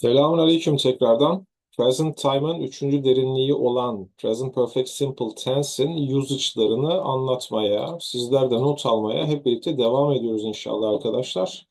Selamun aleyküm tekrardan. Present time'ın üçüncü derinliği olan Present Perfect Simple Tense'in usage'larını anlatmaya, sizler de not almaya hep birlikte devam ediyoruz inşallah arkadaşlar.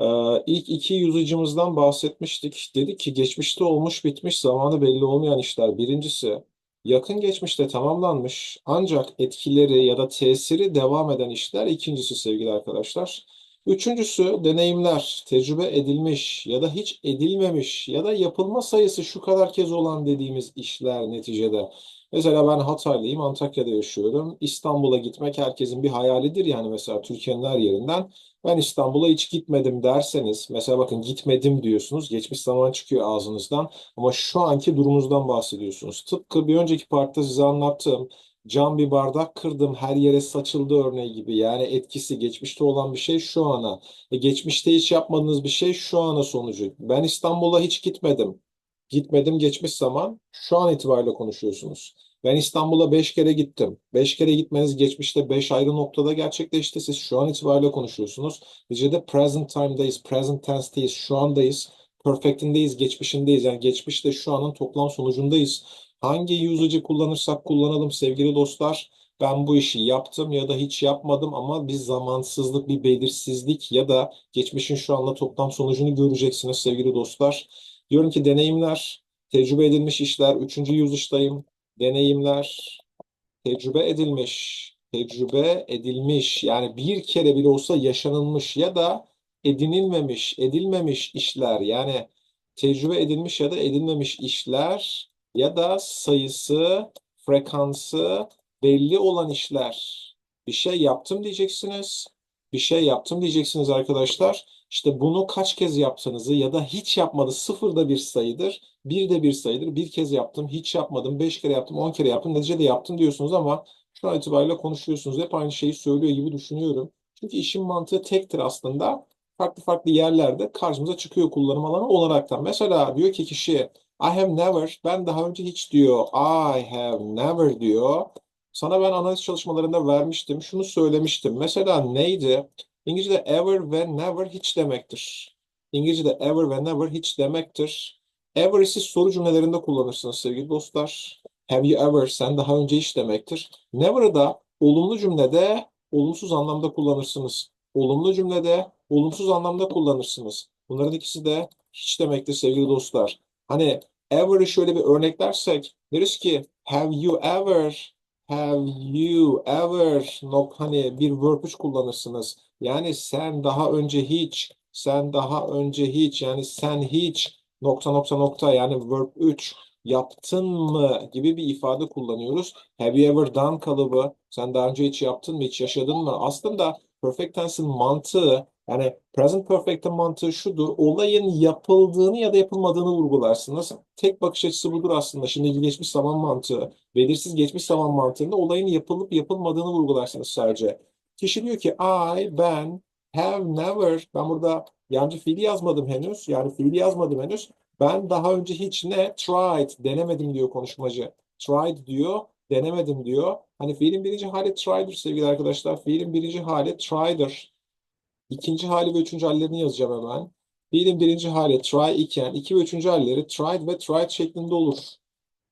Ee, ilk iki usage'ımızdan bahsetmiştik. Dedik ki geçmişte olmuş bitmiş zamanı belli olmayan işler. Birincisi yakın geçmişte tamamlanmış ancak etkileri ya da tesiri devam eden işler. İkincisi sevgili arkadaşlar. Üçüncüsü deneyimler, tecrübe edilmiş ya da hiç edilmemiş ya da yapılma sayısı şu kadar kez olan dediğimiz işler neticede. Mesela ben Hataylıyım, Antakya'da yaşıyorum. İstanbul'a gitmek herkesin bir hayalidir yani mesela Türkiye'nin her yerinden. Ben İstanbul'a hiç gitmedim derseniz, mesela bakın gitmedim diyorsunuz, geçmiş zaman çıkıyor ağzınızdan ama şu anki durumunuzdan bahsediyorsunuz. Tıpkı bir önceki partta size anlattığım cam bir bardak kırdım her yere saçıldı örneği gibi. Yani etkisi geçmişte olan bir şey şu ana. E, geçmişte hiç yapmadığınız bir şey şu ana sonucu. Ben İstanbul'a hiç gitmedim. Gitmedim geçmiş zaman şu an itibariyle konuşuyorsunuz. Ben İstanbul'a beş kere gittim. Beş kere gitmeniz geçmişte beş ayrı noktada gerçekleşti. Siz şu an itibariyle konuşuyorsunuz. Neticede present time'dayız, present tense'teyiz, şu andayız. Perfect'indeyiz, geçmişindeyiz. Yani geçmişte şu anın toplam sonucundayız. Hangi usage'ı kullanırsak kullanalım sevgili dostlar. Ben bu işi yaptım ya da hiç yapmadım ama bir zamansızlık, bir belirsizlik ya da geçmişin şu anda toplam sonucunu göreceksiniz sevgili dostlar. Diyorum ki deneyimler, tecrübe edilmiş işler. Üçüncü usage'dayım. Deneyimler, tecrübe edilmiş, tecrübe edilmiş yani bir kere bile olsa yaşanılmış ya da edinilmemiş, edilmemiş işler yani tecrübe edilmiş ya da edilmemiş işler ya da sayısı, frekansı belli olan işler. Bir şey yaptım diyeceksiniz. Bir şey yaptım diyeceksiniz arkadaşlar. İşte bunu kaç kez yaptığınızı ya da hiç yapmadı sıfır da bir sayıdır. Bir de bir sayıdır. Bir kez yaptım, hiç yapmadım, beş kere yaptım, on kere yaptım, neticede yaptım diyorsunuz ama şu an itibariyle konuşuyorsunuz. Hep aynı şeyi söylüyor gibi düşünüyorum. Çünkü işin mantığı tektir aslında. Farklı farklı yerlerde karşımıza çıkıyor kullanım alanı olaraktan. Mesela diyor ki kişi I have never, ben daha önce hiç diyor. I have never diyor. Sana ben analiz çalışmalarında vermiştim. Şunu söylemiştim. Mesela neydi? İngilizce'de ever ve never hiç demektir. İngilizce'de ever ve never hiç demektir. Ever'i siz soru cümlelerinde kullanırsınız sevgili dostlar. Have you ever, sen daha önce hiç demektir. Never'ı da olumlu cümlede olumsuz anlamda kullanırsınız. Olumlu cümlede olumsuz anlamda kullanırsınız. Bunların ikisi de hiç demektir sevgili dostlar. Hani ever'ı şöyle bir örneklersek deriz ki have you ever have you ever nok hani bir verb 3 kullanırsınız. Yani sen daha önce hiç sen daha önce hiç yani sen hiç nokta nokta nokta yani verb 3 yaptın mı gibi bir ifade kullanıyoruz. Have you ever done kalıbı sen daha önce hiç yaptın mı hiç yaşadın mı? Aslında perfect tense'in mantığı yani present perfect'in mantığı şudur. Olayın yapıldığını ya da yapılmadığını vurgularsınız. Tek bakış açısı budur aslında. Şimdi geçmiş zaman mantığı, belirsiz geçmiş zaman mantığında olayın yapılıp yapılmadığını vurgularsınız sadece. Kişi diyor ki I, ben, have never, ben burada yancı fiili yazmadım henüz. Yani fiili yazmadım henüz. Ben daha önce hiç ne? Tried, denemedim diyor konuşmacı. Tried diyor, denemedim diyor. Hani fiilin birinci hali try'dır sevgili arkadaşlar. Fiilin birinci hali try'dır. İkinci hali ve üçüncü hallerini yazacağım hemen. Fiilin birinci hali try iken iki ve üçüncü halleri tried ve tried şeklinde olur.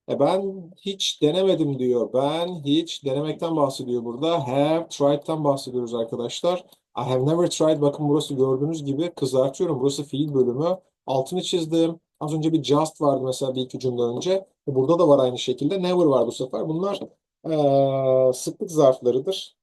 E ben hiç denemedim diyor. Ben hiç denemekten bahsediyor burada. Have tried'den bahsediyoruz arkadaşlar. I have never tried. Bakın burası gördüğünüz gibi kızartıyorum. Burası fiil bölümü. Altını çizdim. Az önce bir just vardı mesela bir iki cümle önce. E burada da var aynı şekilde. Never var bu sefer. Bunlar e, sıklık zarflarıdır.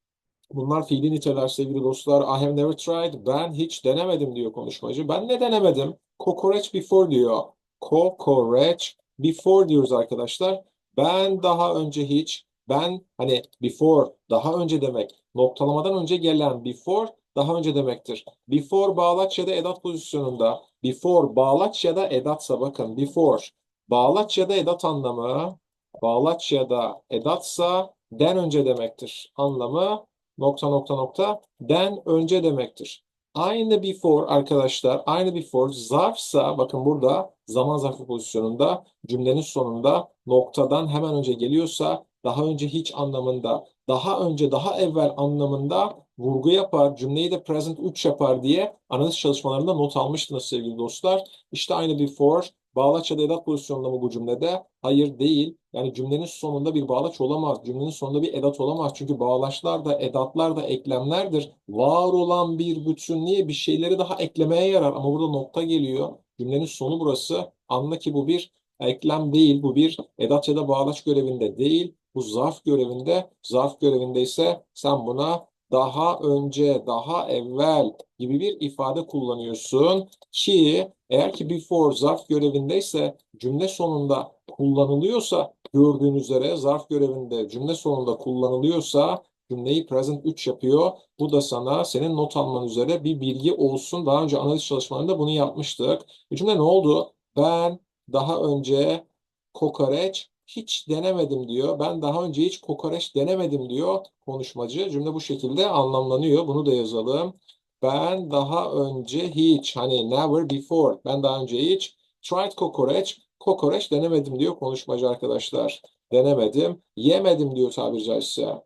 Bunlar fiili niteler sevgili dostlar. I have never tried. Ben hiç denemedim diyor konuşmacı. Ben ne denemedim? Kokoreç before diyor. Kokoreç before diyoruz arkadaşlar. Ben daha önce hiç, ben hani before daha önce demek. Noktalamadan önce gelen before daha önce demektir. Before bağlaç ya da edat pozisyonunda. Before bağlaç ya da edatsa bakın before bağlaç ya da edat anlamı bağlaç ya da edatsa den önce demektir. Anlamı nokta nokta nokta den önce demektir. Aynı before arkadaşlar, aynı before zarfsa bakın burada zaman zarfı pozisyonunda cümlenin sonunda noktadan hemen önce geliyorsa daha önce hiç anlamında, daha önce, daha evvel anlamında vurgu yapar, cümleyi de present 3 yapar diye analiz çalışmalarında not almıştınız sevgili dostlar. İşte aynı before bağlaç ya da edat pozisyonunda mı bu cümlede? Hayır değil. Yani cümlenin sonunda bir bağlaç olamaz. Cümlenin sonunda bir edat olamaz. Çünkü bağlaçlar da edatlar da eklemlerdir. Var olan bir bütünlüğe bir şeyleri daha eklemeye yarar. Ama burada nokta geliyor. Cümlenin sonu burası. Anla ki bu bir eklem değil. Bu bir edat ya da bağlaç görevinde değil. Bu zarf görevinde. Zarf görevinde ise sen buna daha önce, daha evvel gibi bir ifade kullanıyorsun ki eğer ki before zarf görevindeyse cümle sonunda kullanılıyorsa gördüğünüz üzere zarf görevinde cümle sonunda kullanılıyorsa cümleyi present 3 yapıyor. Bu da sana senin not alman üzere bir bilgi olsun. Daha önce analiz çalışmalarında bunu yapmıştık. Bu cümle ne oldu? Ben daha önce kokoreç hiç denemedim diyor. Ben daha önce hiç kokoreç denemedim diyor konuşmacı. Cümle bu şekilde anlamlanıyor. Bunu da yazalım. Ben daha önce hiç hani never before ben daha önce hiç tried kokoreç kokoreç denemedim diyor konuşmacı arkadaşlar. Denemedim. Yemedim diyor tabiri caizse.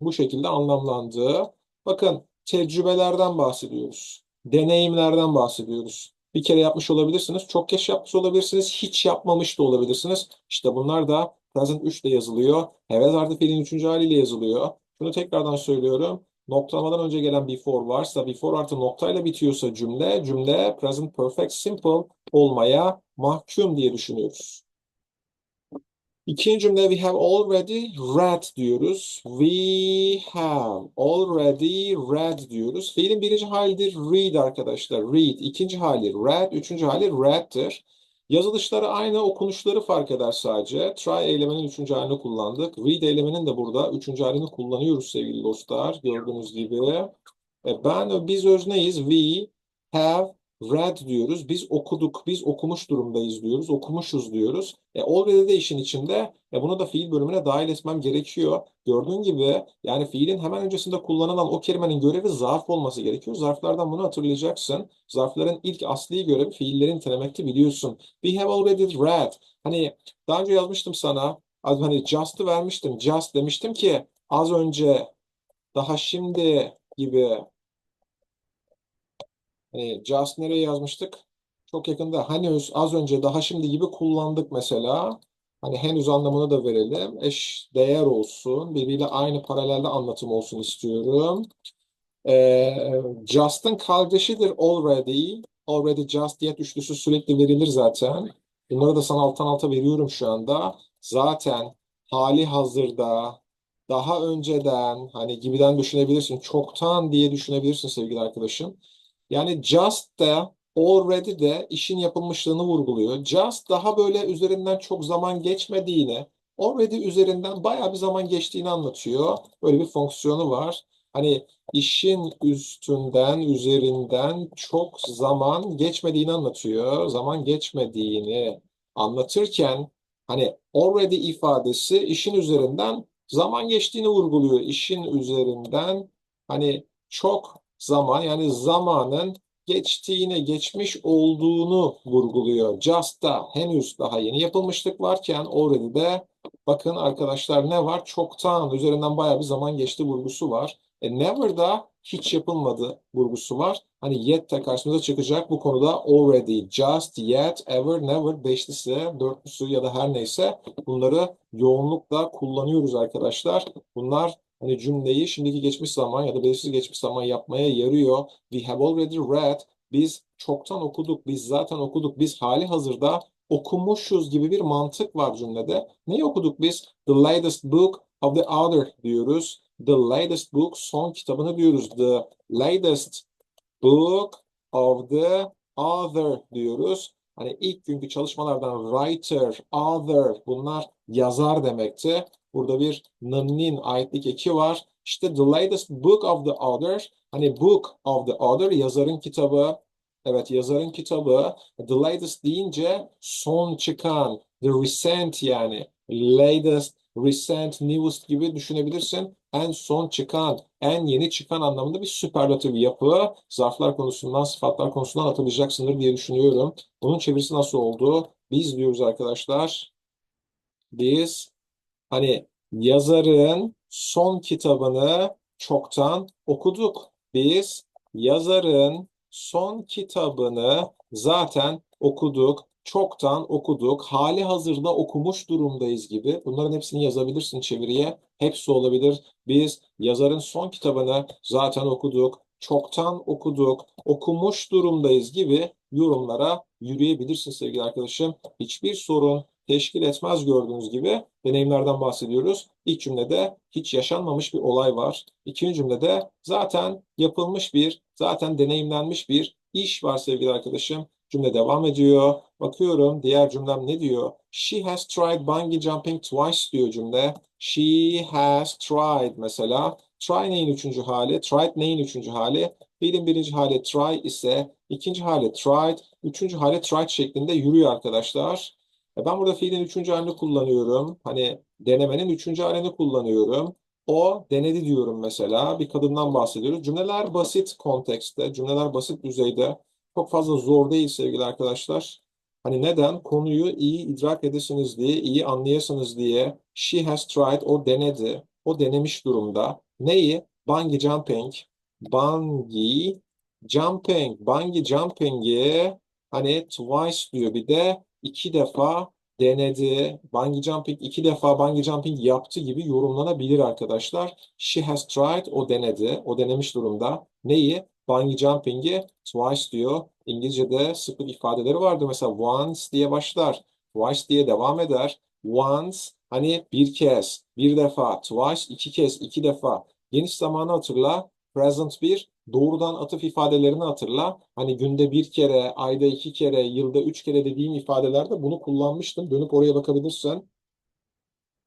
Bu şekilde anlamlandı. Bakın tecrübelerden bahsediyoruz. Deneyimlerden bahsediyoruz. Bir kere yapmış olabilirsiniz. Çok kez yapmış olabilirsiniz. Hiç yapmamış da olabilirsiniz. İşte bunlar da present 3 ile yazılıyor. Evet artı fiilin 3. haliyle yazılıyor. Şunu tekrardan söylüyorum. Noktalamadan önce gelen before varsa, before artı noktayla bitiyorsa cümle, cümle present perfect simple olmaya mahkum diye düşünüyoruz. İkinci cümle we have already read diyoruz. We have already read diyoruz. Fiilin birinci halidir read arkadaşlar. Read. İkinci hali read. Üçüncü hali read'tir. Yazılışları aynı, okunuşları fark eder sadece. Try eyleminin üçüncü halini kullandık. Read eyleminin de burada üçüncü halini kullanıyoruz sevgili dostlar. Gördüğünüz gibi. E ben, biz özneyiz. We have read diyoruz. Biz okuduk, biz okumuş durumdayız diyoruz. Okumuşuz diyoruz. E, already de işin içinde. E, bunu da fiil bölümüne dahil etmem gerekiyor. Gördüğün gibi yani fiilin hemen öncesinde kullanılan o kelimenin görevi zarf olması gerekiyor. Zarflardan bunu hatırlayacaksın. Zarfların ilk asli görevi fiillerin nitelemekte biliyorsun. We have already read. Hani daha önce yazmıştım sana. Hani just'ı vermiştim. Just demiştim ki az önce, daha şimdi gibi Hani just nereye yazmıştık? Çok yakında henüz az önce daha şimdi gibi kullandık mesela. Hani henüz anlamını da verelim. Eş değer olsun. Birbiriyle aynı paralelde anlatım olsun istiyorum. Ee, just'ın kardeşidir already. Already just yet üçlüsü sürekli verilir zaten. Bunları da sana alttan alta veriyorum şu anda. Zaten hali hazırda daha önceden hani gibiden düşünebilirsin. Çoktan diye düşünebilirsin sevgili arkadaşım. Yani just da already de işin yapılmışlığını vurguluyor. Just daha böyle üzerinden çok zaman geçmediğini, already üzerinden bayağı bir zaman geçtiğini anlatıyor. Böyle bir fonksiyonu var. Hani işin üstünden, üzerinden çok zaman geçmediğini anlatıyor. Zaman geçmediğini anlatırken hani already ifadesi işin üzerinden zaman geçtiğini vurguluyor. İşin üzerinden hani çok zaman yani zamanın geçtiğine geçmiş olduğunu vurguluyor. Just'ta henüz daha yeni yapılmışlık varken already'de bakın arkadaşlar ne var? Çoktan üzerinden bayağı bir zaman geçti vurgusu var. E, never'da hiç yapılmadı vurgusu var. Hani yet de karşımıza çıkacak bu konuda already, just, yet, ever, never beşlisi, dörtlüsü ya da her neyse bunları yoğunlukla kullanıyoruz arkadaşlar. Bunlar hani cümleyi şimdiki geçmiş zaman ya da belirsiz geçmiş zaman yapmaya yarıyor. We have already read. Biz çoktan okuduk. Biz zaten okuduk. Biz hali hazırda okumuşuz gibi bir mantık var cümlede. Neyi okuduk biz? The latest book of the author diyoruz. The latest book son kitabını diyoruz. The latest book of the author diyoruz. Hani ilk günkü çalışmalardan writer, author bunlar yazar demekti. Burada bir n'nin aitlik eki var. İşte the latest book of the author. Hani book of the author yazarın kitabı. Evet yazarın kitabı. The latest deyince son çıkan. The recent yani. Latest, recent, newest gibi düşünebilirsin. En son çıkan, en yeni çıkan anlamında bir süperlatif yapı. Zarflar konusundan, sıfatlar konusundan hatırlayacaksındır diye düşünüyorum. Bunun çevirisi nasıl oldu? Biz diyoruz arkadaşlar. Biz Hani yazarın son kitabını çoktan okuduk. Biz yazarın son kitabını zaten okuduk, çoktan okuduk, hali hazırda okumuş durumdayız gibi. Bunların hepsini yazabilirsin çeviriye. Hepsi olabilir. Biz yazarın son kitabını zaten okuduk, çoktan okuduk, okumuş durumdayız gibi yorumlara yürüyebilirsin sevgili arkadaşım. Hiçbir sorun teşkil etmez gördüğünüz gibi deneyimlerden bahsediyoruz. İlk cümlede hiç yaşanmamış bir olay var. İkinci cümlede zaten yapılmış bir, zaten deneyimlenmiş bir iş var sevgili arkadaşım. Cümle devam ediyor. Bakıyorum diğer cümlem ne diyor? She has tried bungee jumping twice diyor cümle. She has tried mesela. Try neyin üçüncü hali? Tried neyin üçüncü hali? Fiilin birinci hali try ise ikinci hali tried, üçüncü hali tried şeklinde yürüyor arkadaşlar. E ben burada fiilin üçüncü halini kullanıyorum. Hani denemenin üçüncü halini kullanıyorum. O denedi diyorum mesela. Bir kadından bahsediyoruz. Cümleler basit kontekste, cümleler basit düzeyde. Çok fazla zor değil sevgili arkadaşlar. Hani neden? Konuyu iyi idrak edesiniz diye, iyi anlayasınız diye. She has tried, o denedi. O denemiş durumda. Neyi? Bungee jumping. Bungee jumping. Bungee jumping'i hani twice diyor. Bir de iki defa denedi. Bungee jumping iki defa bungee jumping yaptı gibi yorumlanabilir arkadaşlar. She has tried. O denedi. O denemiş durumda. Neyi? Bungee jumping'i twice diyor. İngilizce'de sıklık ifadeleri vardır. Mesela once diye başlar. Twice diye devam eder. Once hani bir kez, bir defa. Twice iki kez, iki defa. Geniş zamanı hatırla. Present bir doğrudan atıf ifadelerini hatırla. Hani günde bir kere, ayda iki kere, yılda üç kere dediğim ifadelerde bunu kullanmıştım. Dönüp oraya bakabilirsen.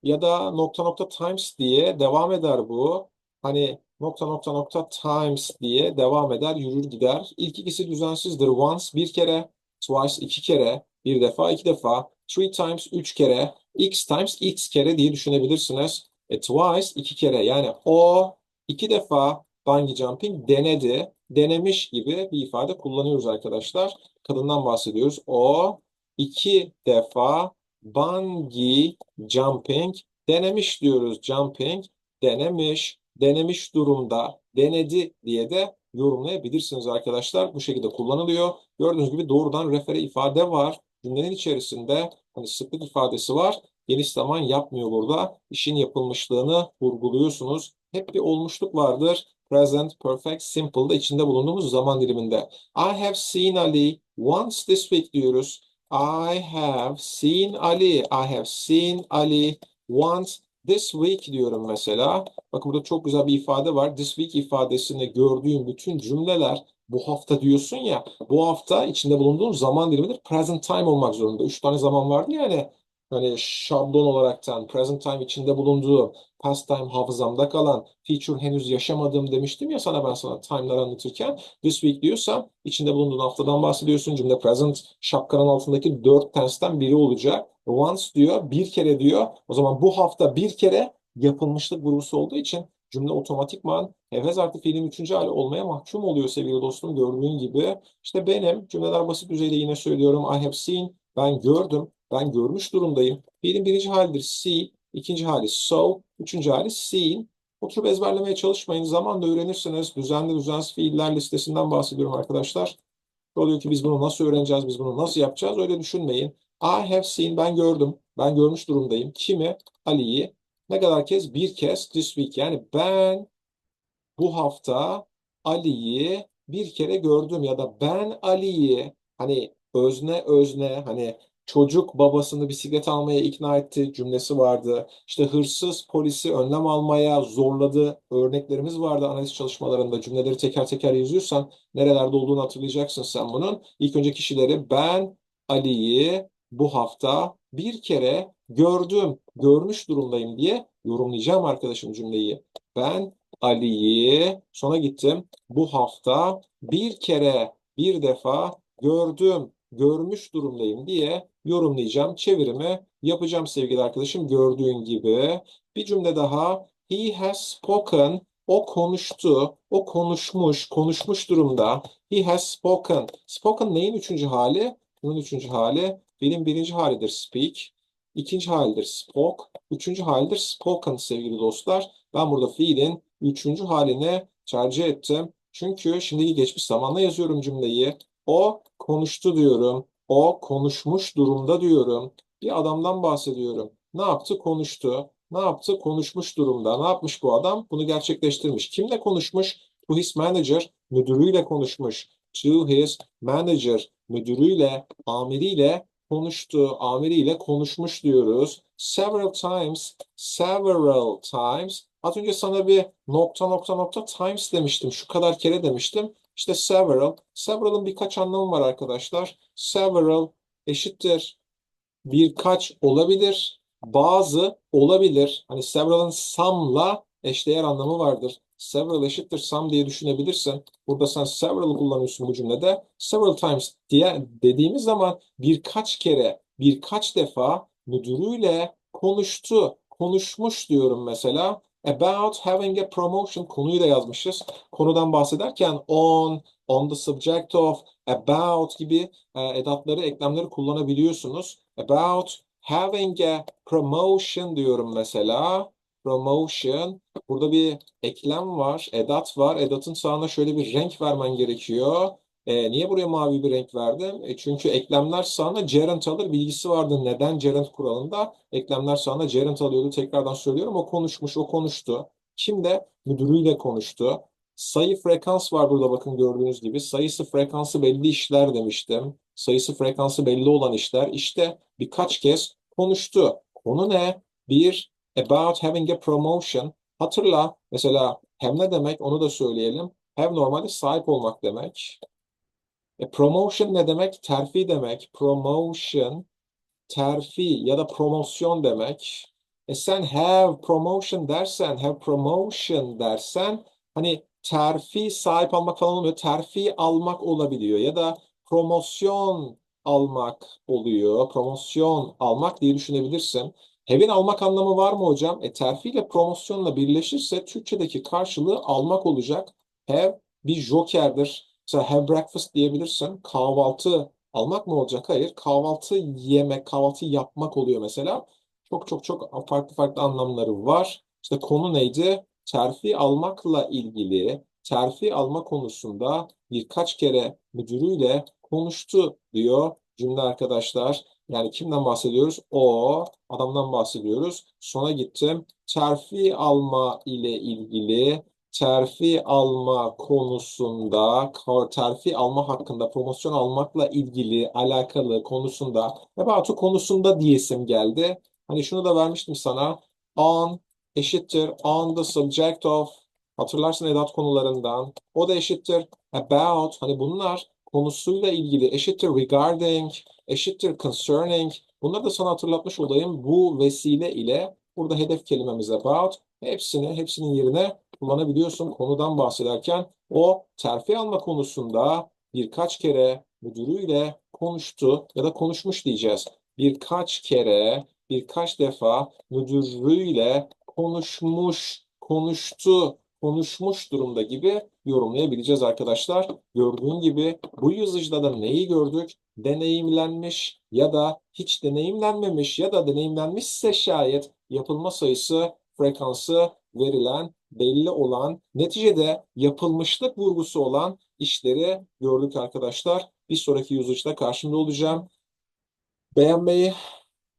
Ya da nokta nokta times diye devam eder bu. Hani nokta nokta nokta times diye devam eder, yürür gider. İlk ikisi düzensizdir. Once bir kere, twice iki kere, bir defa iki defa, three times üç kere, x times x kere diye düşünebilirsiniz. E, twice iki kere yani o iki defa bungee jumping denedi, denemiş gibi bir ifade kullanıyoruz arkadaşlar. Kadından bahsediyoruz. O iki defa bungee jumping denemiş diyoruz. Jumping denemiş, denemiş durumda, denedi diye de yorumlayabilirsiniz arkadaşlar. Bu şekilde kullanılıyor. Gördüğünüz gibi doğrudan refere ifade var. Cümlenin içerisinde hani sıklık ifadesi var. Geniş zaman yapmıyor burada. İşin yapılmışlığını vurguluyorsunuz. Hep bir olmuşluk vardır. Present, perfect, simple'da içinde bulunduğumuz zaman diliminde. I have seen Ali once this week diyoruz. I have seen Ali. I have seen Ali once this week diyorum mesela. Bakın burada çok güzel bir ifade var. This week ifadesinde gördüğüm bütün cümleler bu hafta diyorsun ya. Bu hafta içinde bulunduğun zaman dilimidir. Present time olmak zorunda. Üç tane zaman vardı yani. Hani şablon olaraktan present time içinde bulunduğu past time hafızamda kalan feature henüz yaşamadığım demiştim ya sana ben sana time'lar anlatırken this week diyorsam içinde bulunduğun haftadan bahsediyorsun. Cümle present şapkanın altındaki dört tense'ten biri olacak. Once diyor bir kere diyor. O zaman bu hafta bir kere yapılmışlık vurgusu olduğu için cümle otomatikman hevez artı fiilin üçüncü hali olmaya mahkum oluyor sevgili dostum gördüğün gibi. İşte benim cümleler basit düzeyde yine söylüyorum. I have seen ben gördüm. Ben görmüş durumdayım. Fiilin birinci halidir see, ikinci hali so, üçüncü hali seen. Oturup ezberlemeye çalışmayın. Zamanla öğrenirsiniz. Düzenli düzensiz fiiller listesinden bahsediyorum arkadaşlar. Oluyor ki biz bunu nasıl öğreneceğiz, biz bunu nasıl yapacağız öyle düşünmeyin. I have seen, ben gördüm. Ben görmüş durumdayım. Kimi? Ali'yi. Ne kadar kez? Bir kez this week. Yani ben bu hafta Ali'yi bir kere gördüm ya da ben Ali'yi hani özne özne hani çocuk babasını bisiklet almaya ikna etti cümlesi vardı. İşte hırsız polisi önlem almaya zorladı örneklerimiz vardı analiz çalışmalarında. Cümleleri teker teker yazıyorsan nerelerde olduğunu hatırlayacaksın sen bunun. İlk önce kişileri ben Ali'yi bu hafta bir kere gördüm, görmüş durumdayım diye yorumlayacağım arkadaşım cümleyi. Ben Ali'yi sona gittim. Bu hafta bir kere, bir defa gördüm, görmüş durumdayım diye yorumlayacağım. Çevirimi yapacağım sevgili arkadaşım gördüğün gibi. Bir cümle daha. He has spoken. O konuştu. O konuşmuş. Konuşmuş durumda. He has spoken. Spoken neyin üçüncü hali? Bunun üçüncü hali. Benim birinci halidir speak. İkinci halidir spoke. Üçüncü halidir spoken sevgili dostlar. Ben burada fiilin üçüncü haline tercih ettim. Çünkü şimdiki geçmiş zamanla yazıyorum cümleyi. O konuştu diyorum. O konuşmuş durumda diyorum. Bir adamdan bahsediyorum. Ne yaptı? Konuştu. Ne yaptı? Konuşmuş durumda. Ne yapmış bu adam? Bunu gerçekleştirmiş. Kimle konuşmuş? To his manager, müdürüyle konuşmuş. To his manager, müdürüyle, amiriyle konuştu, amiriyle konuşmuş diyoruz. Several times, several times. Az önce sana bir nokta nokta nokta times demiştim. Şu kadar kere demiştim. İşte several. Several'ın birkaç anlamı var arkadaşlar. Several eşittir birkaç olabilir. Bazı olabilir. Hani several'ın some'la eşdeğer anlamı vardır. Several eşittir some diye düşünebilirsin. Burada sen several kullanıyorsun bu cümlede. Several times diye dediğimiz zaman birkaç kere, birkaç defa müdürüyle konuştu, konuşmuş diyorum mesela. About having a promotion konuyu da yazmışız. Konudan bahsederken on, on the subject of, about gibi e, edatları, eklemleri kullanabiliyorsunuz. About having a promotion diyorum mesela. Promotion. Burada bir eklem var, edat var. Edatın sağına şöyle bir renk vermen gerekiyor. E, niye buraya mavi bir renk verdim? E, çünkü eklemler sağına gerund alır bilgisi vardı. Neden gerund kuralında? Eklemler sağına gerund alıyordu. Tekrardan söylüyorum. O konuşmuş, o konuştu. Kim de? Müdürüyle konuştu. Sayı frekans var burada bakın gördüğünüz gibi. Sayısı frekansı belli işler demiştim. Sayısı frekansı belli olan işler. İşte birkaç kez konuştu. Konu ne? Bir, about having a promotion. Hatırla mesela hem ne demek onu da söyleyelim. Have normalde sahip olmak demek. E, promotion ne demek? Terfi demek. Promotion, terfi ya da promosyon demek. E sen have promotion dersen, have promotion dersen hani terfi sahip almak falan olmuyor. Terfi almak olabiliyor ya da promosyon almak oluyor. Promosyon almak diye düşünebilirsin. Have'in almak anlamı var mı hocam? E terfi ile promosyonla birleşirse Türkçedeki karşılığı almak olacak. Have bir jokerdir. Mesela have breakfast diyebilirsin. Kahvaltı almak mı olacak? Hayır. Kahvaltı yemek, kahvaltı yapmak oluyor mesela. Çok çok çok farklı farklı anlamları var. İşte konu neydi? Terfi almakla ilgili terfi alma konusunda birkaç kere müdürüyle konuştu diyor cümle arkadaşlar. Yani kimden bahsediyoruz? O adamdan bahsediyoruz. Sona gittim. Terfi alma ile ilgili terfi alma konusunda, terfi alma hakkında, promosyon almakla ilgili, alakalı konusunda, about konusunda diyesim geldi. Hani şunu da vermiştim sana. On eşittir on the subject of hatırlarsın edat konularından. O da eşittir about hani bunlar konusuyla ilgili eşittir regarding, eşittir concerning. Bunları da sana hatırlatmış olayım bu vesile ile burada hedef kelimemiz about hepsini hepsinin yerine kullanabiliyorsun konudan bahsederken. O terfi alma konusunda birkaç kere müdürüyle konuştu ya da konuşmuş diyeceğiz. Birkaç kere, birkaç defa müdürüyle konuşmuş, konuştu, konuşmuş durumda gibi yorumlayabileceğiz arkadaşlar. Gördüğün gibi bu yazıcıda da neyi gördük? Deneyimlenmiş ya da hiç deneyimlenmemiş ya da deneyimlenmişse şayet yapılma sayısı, frekansı verilen, belli olan, neticede yapılmışlık vurgusu olan işleri gördük arkadaşlar. Bir sonraki yazıcıda karşımda olacağım. Beğenmeyi,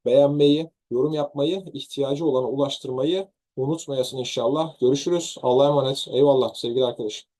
beğenmeyi, yorum yapmayı, ihtiyacı olana ulaştırmayı unutmayasın inşallah. Görüşürüz. Allah'a emanet. Eyvallah sevgili arkadaşım.